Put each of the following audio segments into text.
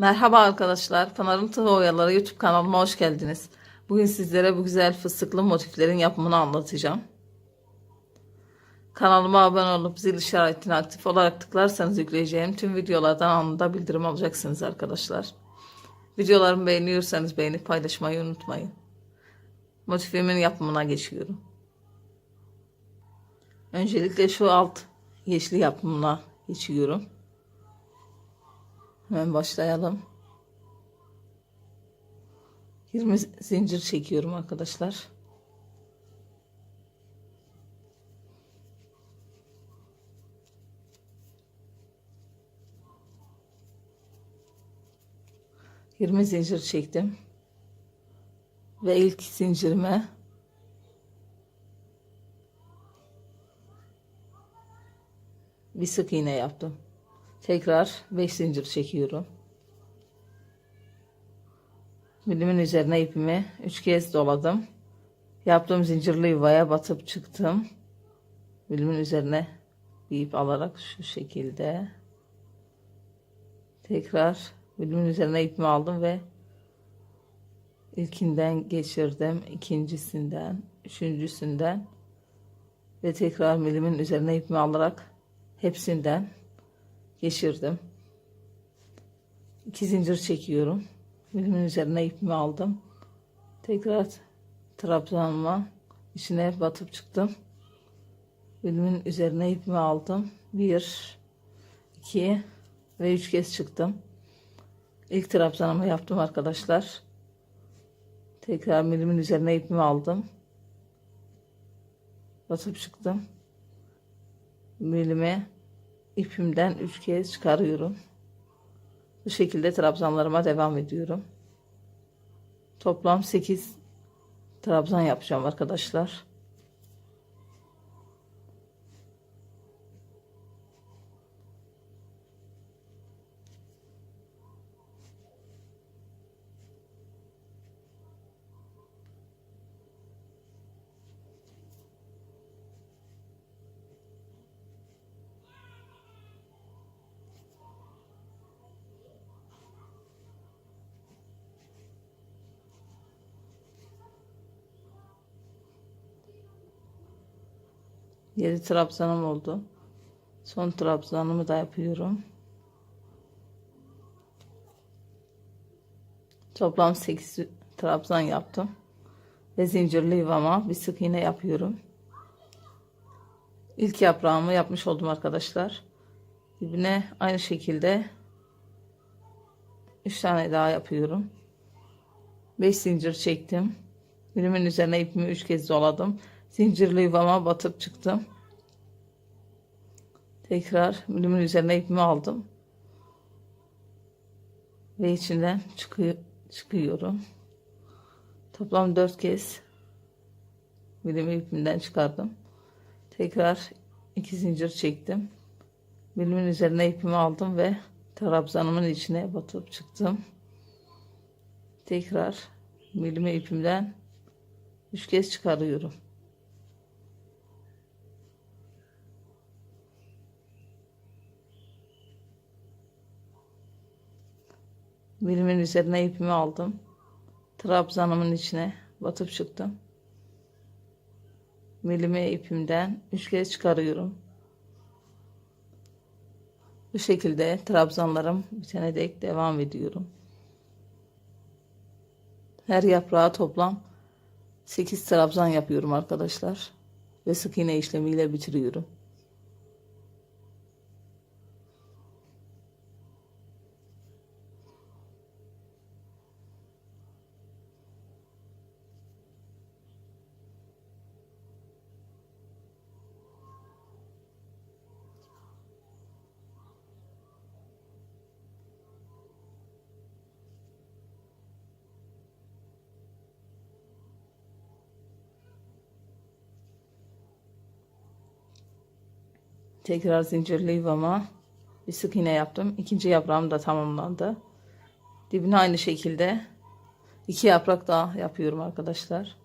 Merhaba arkadaşlar. Pınar'ın Tığ Oyaları YouTube kanalıma hoş geldiniz. Bugün sizlere bu güzel fıstıklı motiflerin yapımını anlatacağım. Kanalıma abone olup zil işaretini aktif olarak tıklarsanız yükleyeceğim tüm videolardan anında bildirim alacaksınız arkadaşlar. Videolarımı beğeniyorsanız beğenip paylaşmayı unutmayın. Motifimin yapımına geçiyorum. Öncelikle şu alt yeşili yapımına geçiyorum. Hemen başlayalım. 20 zincir çekiyorum arkadaşlar. Yirmi zincir çektim. Ve ilk zincirime bir sık iğne yaptım. Tekrar 5 zincir çekiyorum. Bilimin üzerine ipimi 3 kez doladım. Yaptığım zincirli yuvaya batıp çıktım. Bilimin üzerine bir ip alarak şu şekilde tekrar bilimin üzerine ipimi aldım ve ilkinden geçirdim. ikincisinden, üçüncüsünden ve tekrar milimin üzerine ipimi alarak hepsinden geçirdim. İki zincir çekiyorum. Bilimin üzerine ipimi aldım. Tekrar trabzanıma içine batıp çıktım. Bilimin üzerine ipimi aldım. Bir, iki ve üç kez çıktım. İlk trabzanımı yaptım arkadaşlar. Tekrar milimin üzerine ipimi aldım. Batıp çıktım. Milime ipimden üç kez çıkarıyorum. Bu şekilde trabzanlarıma devam ediyorum. Toplam 8 trabzan yapacağım arkadaşlar. Yedi trabzanım oldu. Son trabzanımı da yapıyorum. Toplam 8 trabzan yaptım. Ve zincirli yuvama bir sık iğne yapıyorum. İlk yaprağımı yapmış oldum arkadaşlar. Dibine aynı şekilde 3 tane daha yapıyorum. 5 zincir çektim. Birimin üzerine ipimi 3 kez doladım. Zincirli yuvama batıp çıktım. Tekrar birimin üzerine ipimi aldım. Ve içinden çıkıyor, çıkıyorum. Toplam 4 kez birimi ipimden çıkardım. Tekrar iki zincir çektim. Bilimin üzerine ipimi aldım ve trabzanımın içine batıp çıktım. Tekrar bilimi ipimden üç kez çıkarıyorum. Bilimin üzerine ipimi aldım. Trabzanımın içine batıp çıktım. Milime ipimden üç kez çıkarıyorum. Bu şekilde trabzanlarım bitene dek devam ediyorum. Her yaprağa toplam 8 trabzan yapıyorum arkadaşlar. Ve sık iğne işlemiyle bitiriyorum. Tekrar zincirli yuvama bir sık iğne yaptım. İkinci yaprağım da tamamlandı. Dibine aynı şekilde iki yaprak daha yapıyorum arkadaşlar.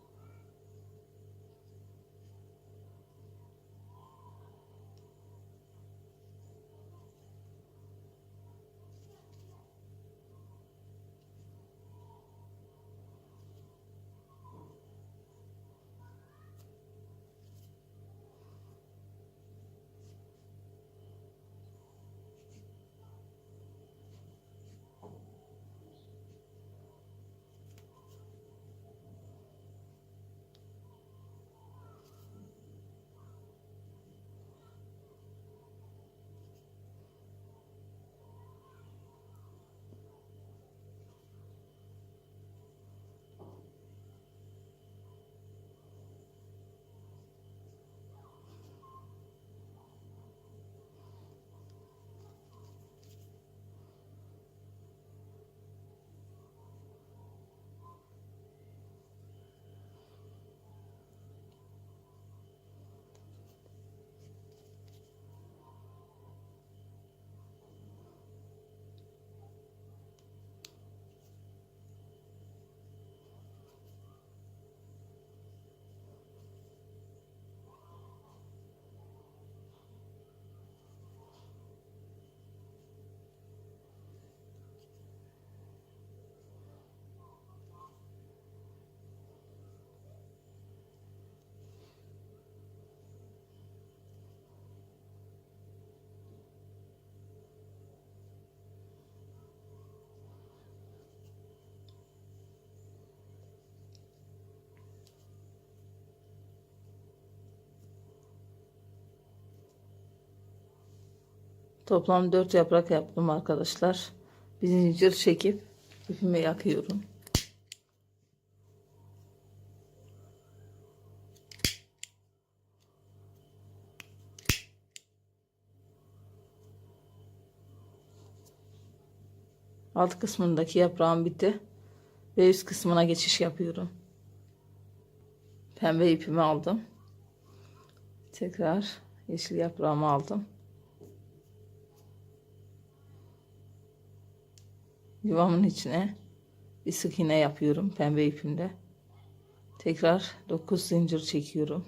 Toplam 4 yaprak yaptım arkadaşlar. Bir zincir çekip ipimi yakıyorum. Alt kısmındaki yaprağım bitti. Ve üst kısmına geçiş yapıyorum. Pembe ipimi aldım. Tekrar yeşil yaprağımı aldım. Yuvamın içine bir sık iğne yapıyorum pembe ipimde. Tekrar 9 zincir çekiyorum.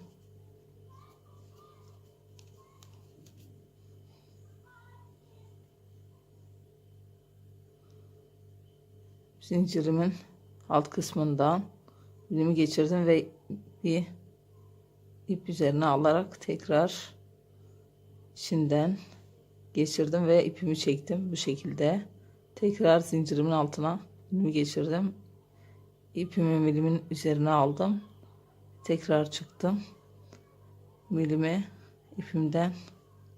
Zincirimin alt kısmından ilimi geçirdim ve bir ip üzerine alarak tekrar içinden geçirdim ve ipimi çektim bu şekilde. Tekrar zincirimin altına ilimi geçirdim. İpimi milimin üzerine aldım. Tekrar çıktım. Milimi ipimden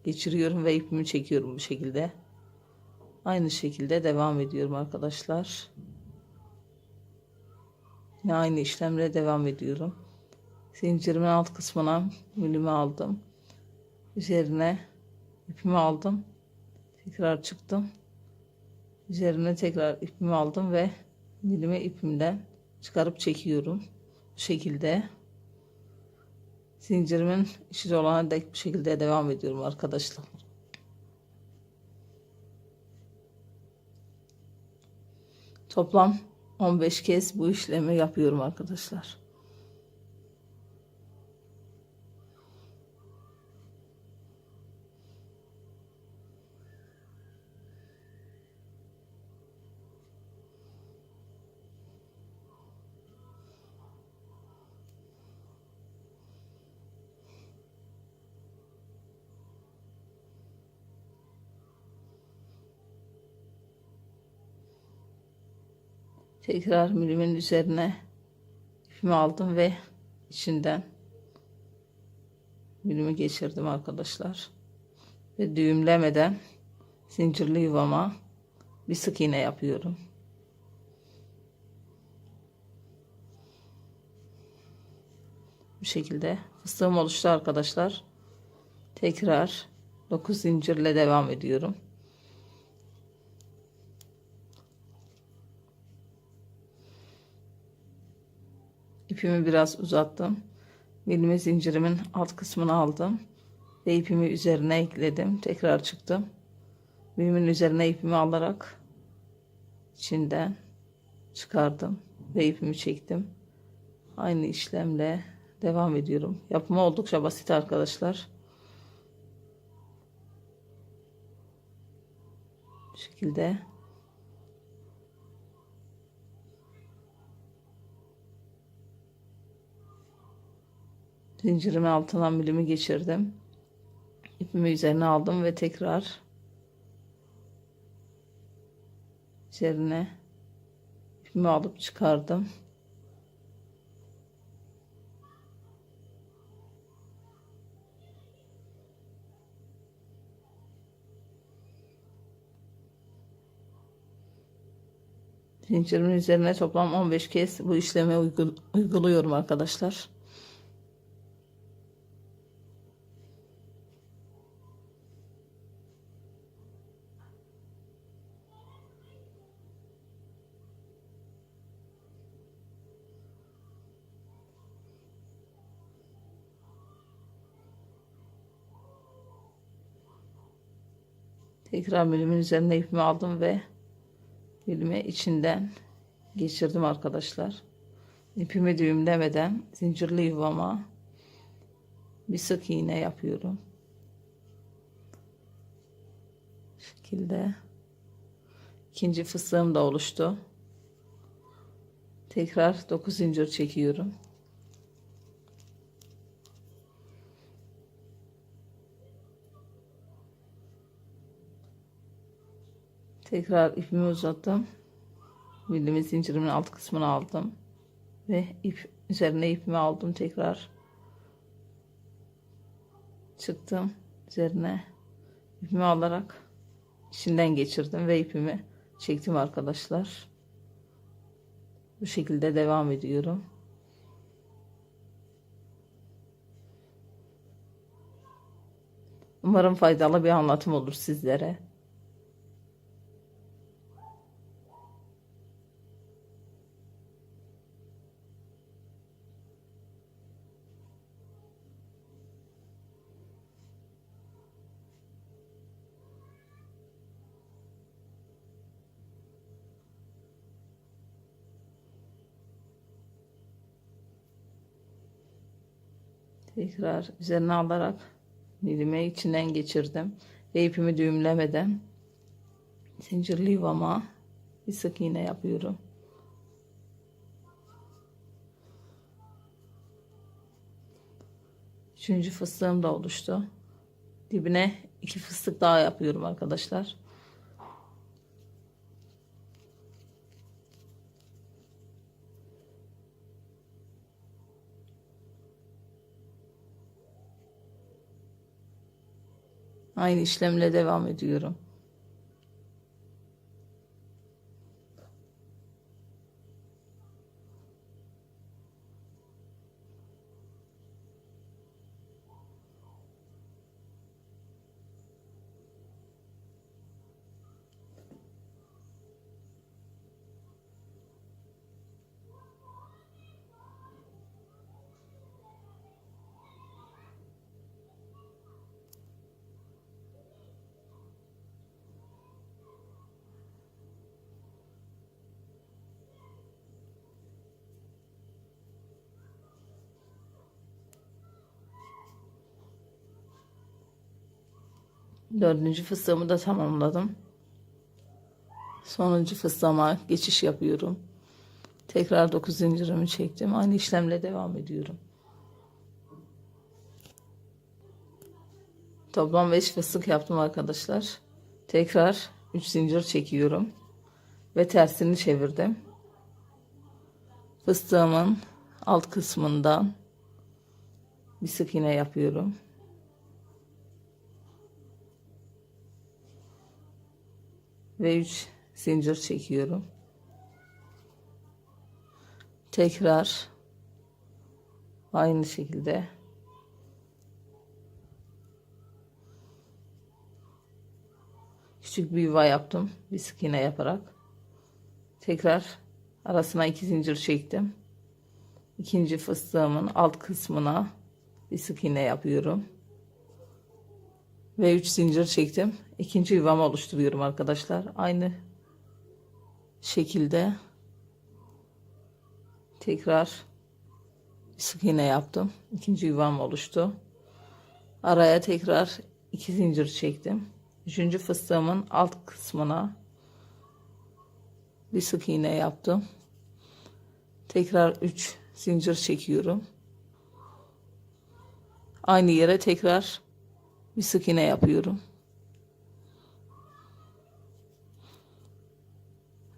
geçiriyorum ve ipimi çekiyorum bu şekilde. Aynı şekilde devam ediyorum arkadaşlar. Yine aynı işlemle devam ediyorum. Zincirimin alt kısmına milimi aldım. Üzerine ipimi aldım. Tekrar çıktım. Üzerine tekrar ipimi aldım ve milimi ipimden çıkarıp çekiyorum. Bu şekilde zincirimin işi olana dek bu şekilde devam ediyorum arkadaşlar. Toplam 15 kez bu işlemi yapıyorum arkadaşlar. Tekrar milimin üzerine ipimi aldım ve içinden milimi geçirdim arkadaşlar. Ve düğümlemeden zincirli yuvama bir sık iğne yapıyorum. Bu şekilde fıstığım oluştu arkadaşlar. Tekrar 9 zincirle devam ediyorum. İpimi biraz uzattım. Milimi zincirimin alt kısmını aldım. Ve ipimi üzerine ekledim. Tekrar çıktım. Milimin üzerine ipimi alarak içinden çıkardım. Ve ipimi çektim. Aynı işlemle devam ediyorum. Yapımı oldukça basit arkadaşlar. Bu şekilde zincirimin altından milimi geçirdim. İpimi üzerine aldım ve tekrar üzerine ipimi alıp çıkardım. Zincirimin üzerine toplam 15 kez bu işlemi uyguluyorum arkadaşlar. Tekrar milimin üzerine ipimi aldım ve ilimi içinden geçirdim arkadaşlar. İpimi düğümlemeden zincirli yuvama bir sık iğne yapıyorum. Bu şekilde ikinci fıstığım da oluştu. Tekrar 9 zincir çekiyorum. Tekrar ipimi uzattım. Bildiğimiz zincirimin alt kısmını aldım. Ve ip üzerine ipimi aldım tekrar. Çıktım üzerine ipimi alarak içinden geçirdim ve ipimi çektim arkadaşlar. Bu şekilde devam ediyorum. Umarım faydalı bir anlatım olur sizlere. Tekrar üzerine alarak milime içinden geçirdim. Ve ipimi düğümlemeden zincirli yuvama bir sık iğne yapıyorum. Üçüncü fıstığım da oluştu. Dibine iki fıstık daha yapıyorum arkadaşlar. Aynı işlemle devam ediyorum. Dördüncü fıstığımı da tamamladım. Sonuncu fıstığıma geçiş yapıyorum. Tekrar 9 zincirimi çektim. Aynı işlemle devam ediyorum. Toplam 5 fıstık yaptım arkadaşlar. Tekrar 3 zincir çekiyorum. Ve tersini çevirdim. Fıstığımın alt kısmından bir sık iğne yapıyorum. Ve 3 zincir çekiyorum. Tekrar aynı şekilde küçük bir yuva yaptım. Bir sık iğne yaparak. Tekrar arasına iki zincir çektim. İkinci fıstığımın alt kısmına bir sık iğne yapıyorum ve 3 zincir çektim. İkinci yuvamı oluşturuyorum arkadaşlar. Aynı şekilde tekrar sık iğne yaptım. İkinci yuvam oluştu. Araya tekrar 2 zincir çektim. Üçüncü fıstığımın alt kısmına bir sık iğne yaptım. Tekrar 3 zincir çekiyorum. Aynı yere tekrar bir sık iğne yapıyorum.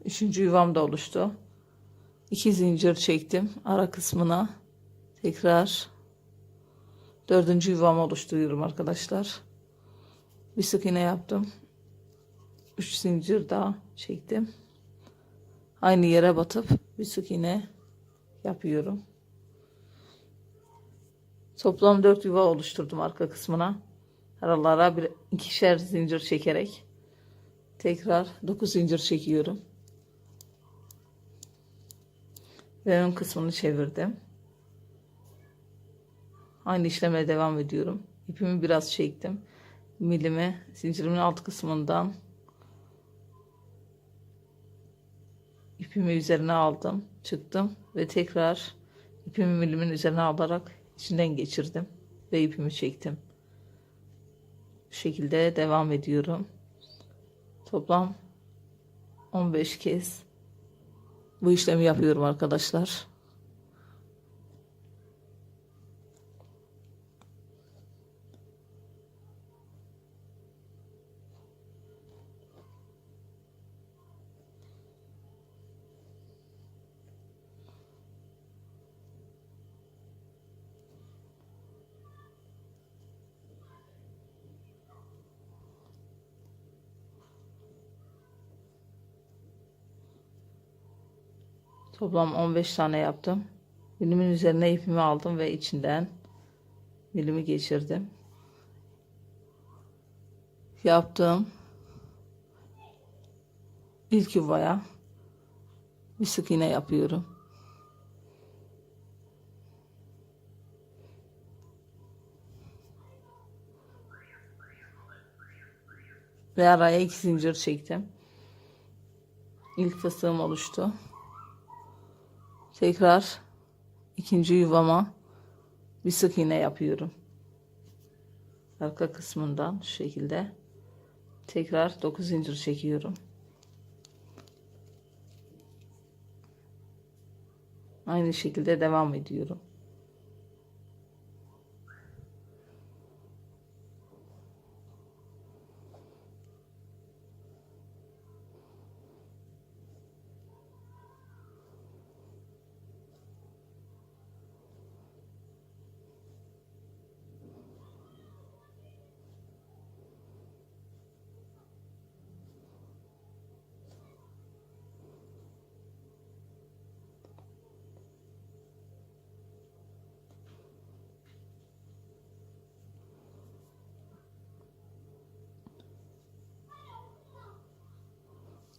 Üçüncü yuvam da oluştu. İki zincir çektim ara kısmına. Tekrar dördüncü yuvam oluşturuyorum arkadaşlar. Bir sık iğne yaptım. Üç zincir daha çektim. Aynı yere batıp bir sık iğne yapıyorum. Toplam dört yuva oluşturdum arka kısmına aralara bir ikişer zincir çekerek tekrar 9 zincir çekiyorum. Ve ön kısmını çevirdim. Aynı işleme devam ediyorum. İpimi biraz çektim. Milime zincirimin alt kısmından ipimi üzerine aldım. Çıktım ve tekrar ipimi milimin üzerine alarak içinden geçirdim ve ipimi çektim. Şekilde devam ediyorum. Toplam 15 kez bu işlemi yapıyorum arkadaşlar. Toplam 15 tane yaptım. Bilimin üzerine ipimi aldım ve içinden bilimi geçirdim. Yaptığım ilk yuvaya bir sık iğne yapıyorum. Ve araya iki zincir çektim. İlk fıstığım oluştu. Tekrar ikinci yuvama bir sık iğne yapıyorum. Arka kısmından şu şekilde. Tekrar 9 zincir çekiyorum. Aynı şekilde devam ediyorum.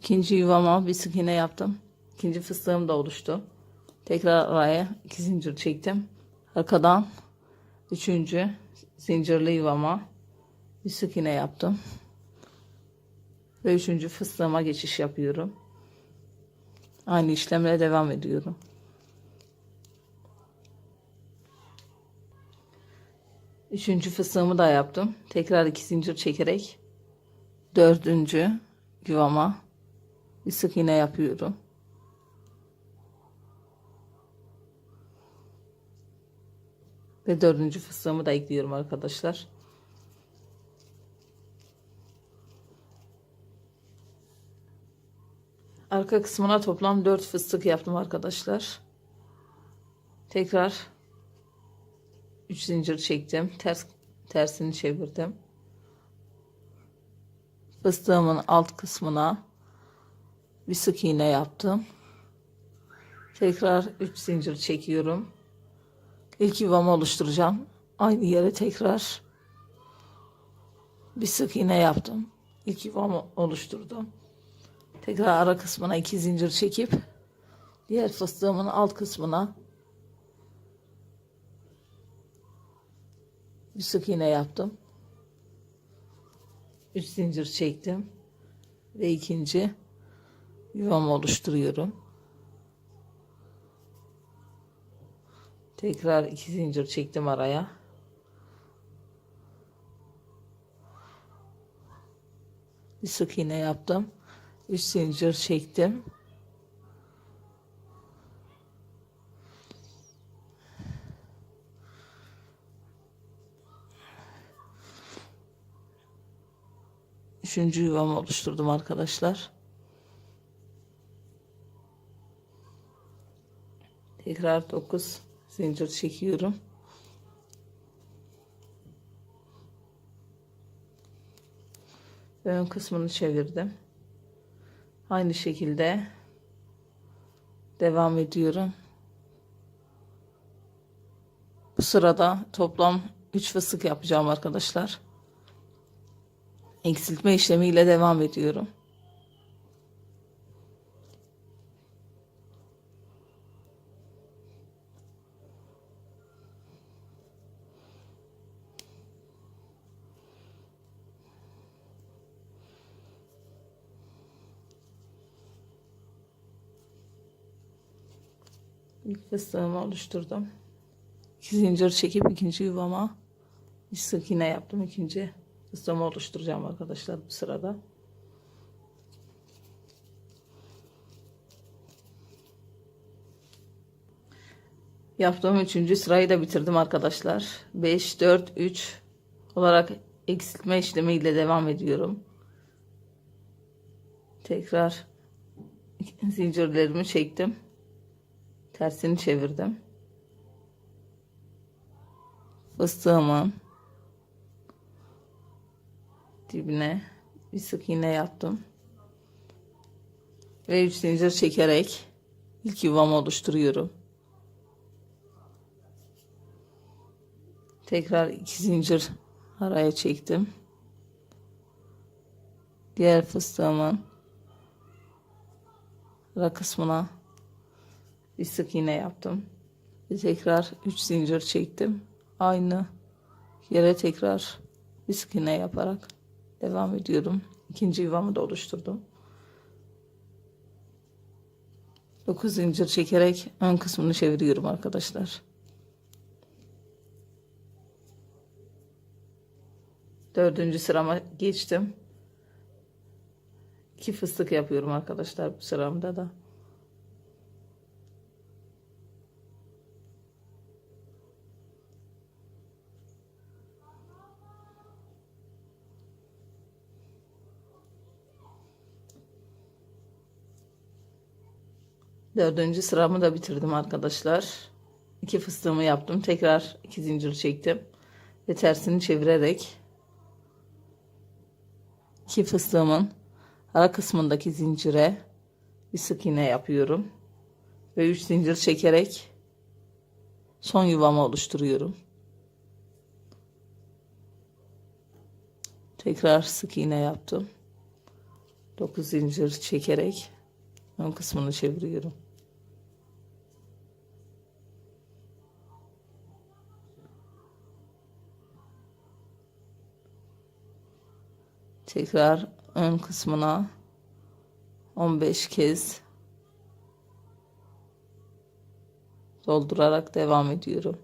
İkinci yuvama bir sık iğne yaptım. İkinci fıstığım da oluştu. Tekrar araya iki zincir çektim. Arkadan üçüncü zincirli yuvama bir sık iğne yaptım. Ve üçüncü fıstığıma geçiş yapıyorum. Aynı işlemle devam ediyorum. Üçüncü fıstığımı da yaptım. Tekrar iki zincir çekerek dördüncü yuvama bir sık iğne yapıyorum. Ve dördüncü fıstığımı da ekliyorum arkadaşlar. Arka kısmına toplam 4 fıstık yaptım arkadaşlar. Tekrar 3 zincir çektim. Ters tersini çevirdim. Fıstığımın alt kısmına bir sık iğne yaptım. Tekrar 3 zincir çekiyorum. İlk yuvamı oluşturacağım. Aynı yere tekrar bir sık iğne yaptım. İlk yuvamı oluşturdum. Tekrar ara kısmına iki zincir çekip diğer fıstığımın alt kısmına bir sık iğne yaptım. Üç zincir çektim ve ikinci yuvamı oluşturuyorum. Tekrar iki zincir çektim araya. Bir sık iğne yaptım. Üç zincir çektim. Üçüncü yuvamı oluşturdum arkadaşlar. Tekrar 9 zincir çekiyorum. Ön kısmını çevirdim. Aynı şekilde devam ediyorum. Bu sırada toplam 3 fıstık yapacağım arkadaşlar. Eksiltme işlemiyle devam ediyorum. İlk fıstığımı oluşturdum. İki zincir çekip ikinci yuvama bir sık iğne yaptım. İkinci fıstığımı oluşturacağım arkadaşlar bu sırada. Yaptığım üçüncü sırayı da bitirdim arkadaşlar. 5, 4, 3 olarak eksiltme işlemiyle devam ediyorum. Tekrar zincirlerimi çektim tersini çevirdim. Fıstığımın dibine bir sık iğne yaptım. Ve üç zincir çekerek ilk yuvamı oluşturuyorum. Tekrar iki zincir araya çektim. Diğer fıstığımın ara kısmına bir sık iğne yaptım. Ve tekrar 3 zincir çektim. Aynı yere tekrar bir sık iğne yaparak devam ediyorum. İkinci yuvamı da oluşturdum. 9 zincir çekerek ön kısmını çeviriyorum arkadaşlar. Dördüncü sırama geçtim. İki fıstık yapıyorum arkadaşlar bu sıramda da. Dördüncü sıramı da bitirdim arkadaşlar. İki fıstığımı yaptım. Tekrar iki zincir çektim. Ve tersini çevirerek iki fıstığımın ara kısmındaki zincire bir sık iğne yapıyorum. Ve üç zincir çekerek son yuvamı oluşturuyorum. Tekrar sık iğne yaptım. 9 zincir çekerek ön kısmını çeviriyorum. Tekrar ön kısmına 15 kez doldurarak devam ediyorum.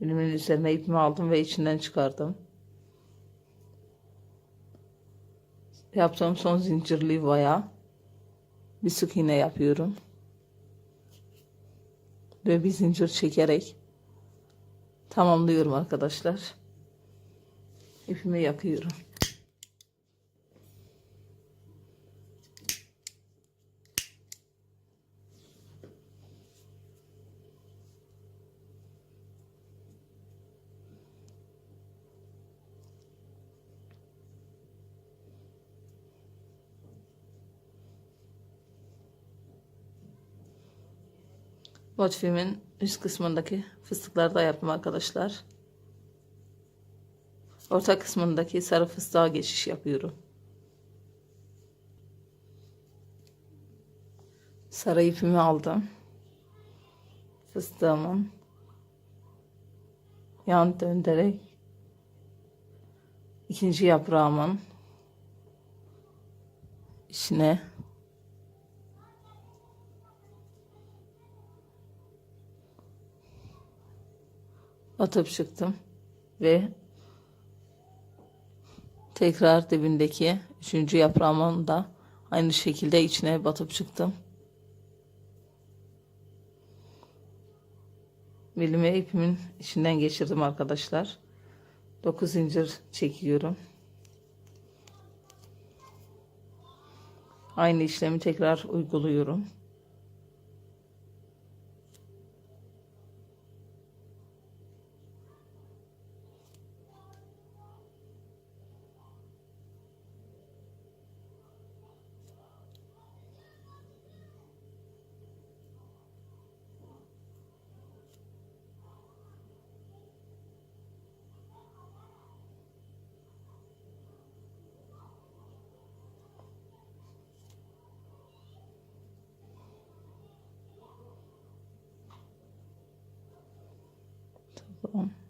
Bilimin üzerine ipimi aldım ve içinden çıkardım. Yaptığım son zincirli yuvaya bir sık iğne yapıyorum. Ve bir zincir çekerek tamamlıyorum arkadaşlar. İpimi yakıyorum. Motifimin üst kısmındaki fıstıkları da yaptım arkadaşlar. Orta kısmındaki sarı fıstığa geçiş yapıyorum. Sarı ipimi aldım. Fıstığımın yan döndürerek ikinci yaprağımın içine atıp çıktım ve tekrar dibindeki üçüncü yaprağımın da aynı şekilde içine batıp çıktım. Bilime ipimin içinden geçirdim arkadaşlar. 9 zincir çekiyorum. Aynı işlemi tekrar uyguluyorum.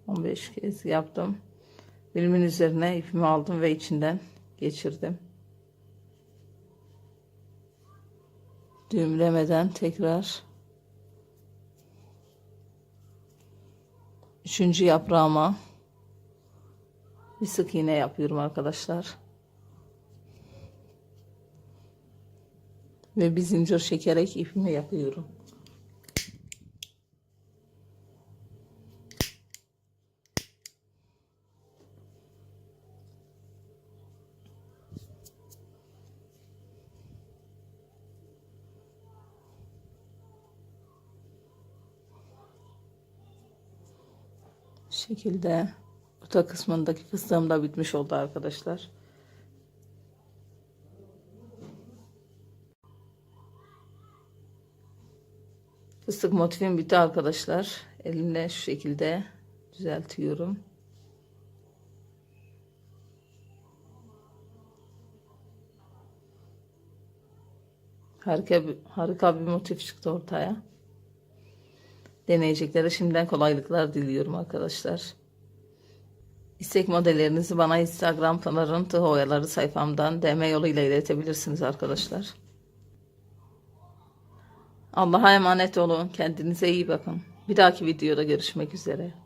15 kez yaptım. Bilimin üzerine ipimi aldım ve içinden geçirdim. Düğümlemeden tekrar üçüncü yaprağıma bir sık iğne yapıyorum arkadaşlar. Ve bir zincir çekerek ipimi yapıyorum. Şekilde orta kısmındaki fıstığım da bitmiş oldu arkadaşlar. Fıstık motifim bitti arkadaşlar. Elimle şu şekilde düzeltiyorum. Harika bir, harika bir motif çıktı ortaya. Deneyeceklere şimdiden kolaylıklar diliyorum arkadaşlar. İstek modellerinizi bana Instagram Pınar'ın Oyaları sayfamdan DM yoluyla iletebilirsiniz arkadaşlar. Allah'a emanet olun. Kendinize iyi bakın. Bir dahaki videoda görüşmek üzere.